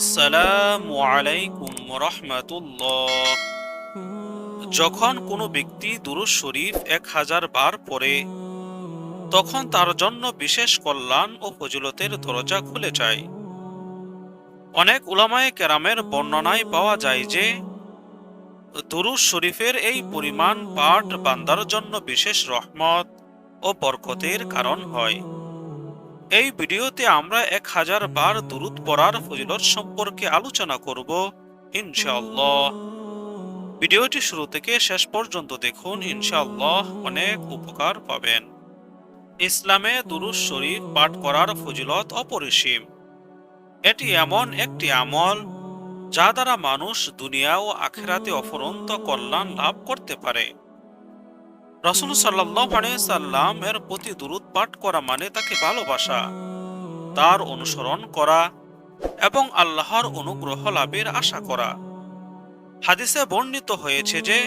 আসসালামু আলাইকুম রহমাতুল্লাহ যখন কোনো ব্যক্তি দুরুজ শরীফ এক হাজার বার পড়ে, তখন তার জন্য বিশেষ কল্যাণ ও ফজিলতের দরজা খুলে যায়। অনেক উলামায়ে কেরামের বর্ণনায় পাওয়া যায় যে দুরুজ শরীফের এই পরিমাণ পাঠ বান্দার জন্য বিশেষ রহমত ও বরকতের কারণ হয়। এই ভিডিওতে আমরা এক হাজার বার দুরুদ পড়ার ফজিলত সম্পর্কে আলোচনা করব, ইনশাআল্লাহ। ভিডিওটি শুরু থেকে শেষ পর্যন্ত দেখুন, ইনশাআল্লাহ অনেক উপকার পাবেন। ইসলামে দুরুদ শরীফ পাঠ করার ফজিলত অপরিসীম। এটি এমন একটি আমল যা দ্বারা মানুষ দুনিয়া ও আখেরাতে অফরন্ত কল্যাণ লাভ করতে পারে। রসুল সাল্লাহ সাল্লাম এর প্রতি দুরুদ পাঠ করা মানে তাকে ভালোবাসা, তার অনুসরণ করা এবং আল্লাহর অনুগ্রহ লাভের আশা করা। হাদিসে বর্ণিত হয়েছে যে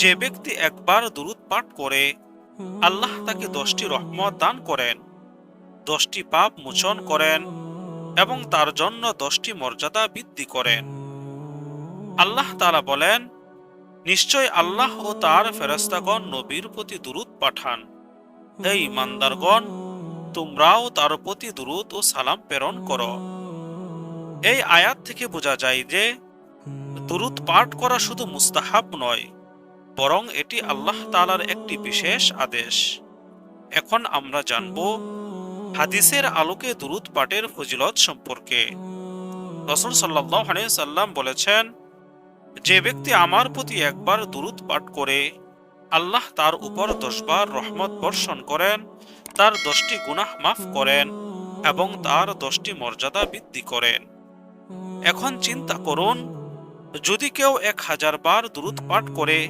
যে ব্যক্তি একবার দুরুদ পাঠ করে, আল্লাহ তাকে দশটি রহমত দান করেন, দশটি পাপ মোচন করেন এবং তার জন্য দশটি মর্যাদা বৃদ্ধি করেন। আল্লাহ তালা বলেন নিশ্চয় আল্লাহ ও তার ফেরেস্তাগণ নবীর প্রতি দুরুদ পাঠান। হে ইমানদারগণ, তোমরাও তার প্রতি দুরুদ ও সালাম প্রেরণ করো। এই আয়াত থেকে বোঝা যায় যে, দুরুদ পাঠ করা শুধু মুস্তাহাব নয়, বরং এটি আল্লাহ তালার একটি বিশেষ আদেশ। এখন আমরা জানব হাদিসের আলোকে দুরুদ পাঠের ফজিলত সম্পর্কে। রসুল সাল্লাহ সাল্লাম বলেছেন যে ব্যক্তি আমার প্রতি একবার দুরুদ পাঠ করে, আল্লাহ তার উপর দশবার রহমত বর্ষণ করেন, তার দশটি গুনাহ মাফ করেন এবং তার দশটি মর্যাদা বৃদ্ধি করেন। এখন চিন্তা করুন, যদি কেউ এক হাজার বার দুরুদ পাঠ করে,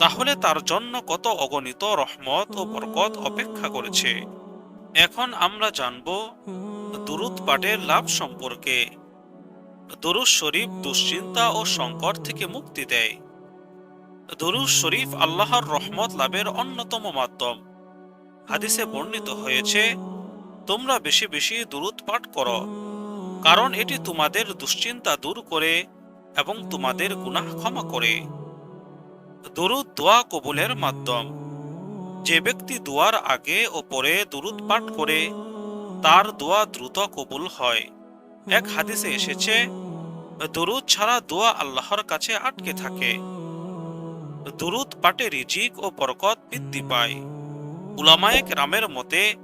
তাহলে তার জন্য কত অগণিত রহমত ও বরকত অপেক্ষা করেছে। এখন আমরা জানব, দুরুদ পাঠের লাভ সম্পর্কে। দরুজ শরীফ দুশ্চিন্তা ও সংকট থেকে মুক্তি দেয়। দরুজ শরীফ আল্লাহর রহমত লাভের অন্যতম মাধ্যম। হাদিসে বর্ণিত হয়েছে, তোমরা বেশি বেশি দুরুদ পাঠ করো, কারণ এটি তোমাদের দুশ্চিন্তা দূর করে এবং তোমাদের গুনাহ ক্ষমা করে। দরুদ দোয়া কবুলের মাধ্যম। যে ব্যক্তি দোয়ার আগে ও পরে দুরুদ পাঠ করে, তার দোয়া দ্রুত কবুল হয়। এক হাদিসে এসেছে, দরুদ ছাড়া দোয়া আল্লাহর কাছে আটকে থাকে। দরুদ পাটে রিজিক ও বরকত বৃদ্ধি পায়। উলামায়েক রামের মতে,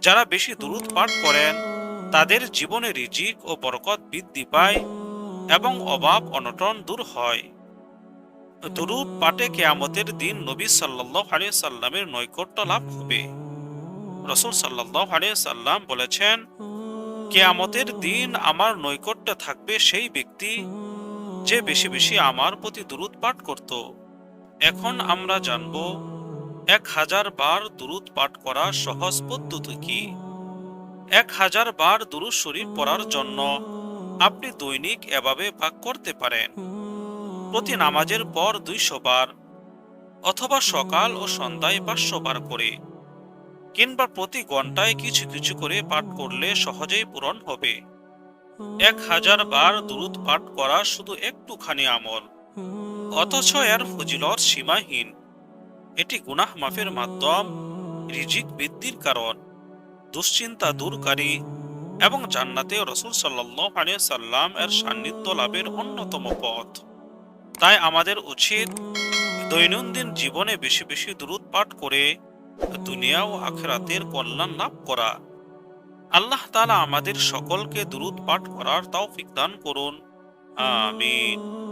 যারা বেশি দরুদ পাঠ করেন, তাদের জীবনে রিজিক ও বরকত বৃদ্ধি পায় এবং অভাব অনটন দূর হয়। দরুদ পাটে কেয়ামতের দিন নবী সাল্লাহ আলিয়া সাল্লামের নৈকট্য লাভ হবে। রসুল সাল্লাহ আলিয়া সাল্লাম বলেছেন কেয়ামতের দিন আমার নৈকট্যে থাকবে সেই ব্যক্তি যে বেশি বেশি আমার প্রতি দুরুদ পাঠ করত। এখন আমরা জানব, এক হাজার বার দুরুদ পাঠ করা সহজ পদ্ধতি কি? এক হাজার বার দুরুদ শরীফ পড়ার জন্য আপনি দৈনিক এভাবে ভাগ করতে পারেন। প্রতি নামাজের পর দুইশো বার অথবা সকাল ও সন্ধ্যায় পাঁচশো বার করে। কিংবা প্রতি ঘন্টায় কিছু কিছু করে পাঠ করলে সহজেই পূরণ হবে। এক হাজার বার দুরুদ পাঠ করা শুধু একটুখানি আমল, অথচ এর ফজিলত সীমাহীন। এটি গুনাহ মাফের মাধ্যম, রিজিক বৃদ্ধির কারণ, দুশ্চিন্তা দূরকারী এবং জান্নাতে রসুল সাল্লাহ সাল্লাম এর সান্নিধ্য লাভের অন্যতম পথ। তাই আমাদের উচিত দৈনন্দিন জীবনে বেশি বেশি দূরত পাঠ করে দুনিয়া ও আখরাতের কল্যাণ লাভ করা। আল্লাহ তালা আমাদের সকলকে দুরুদ পাঠ করার তাও দান করুন। আমিন।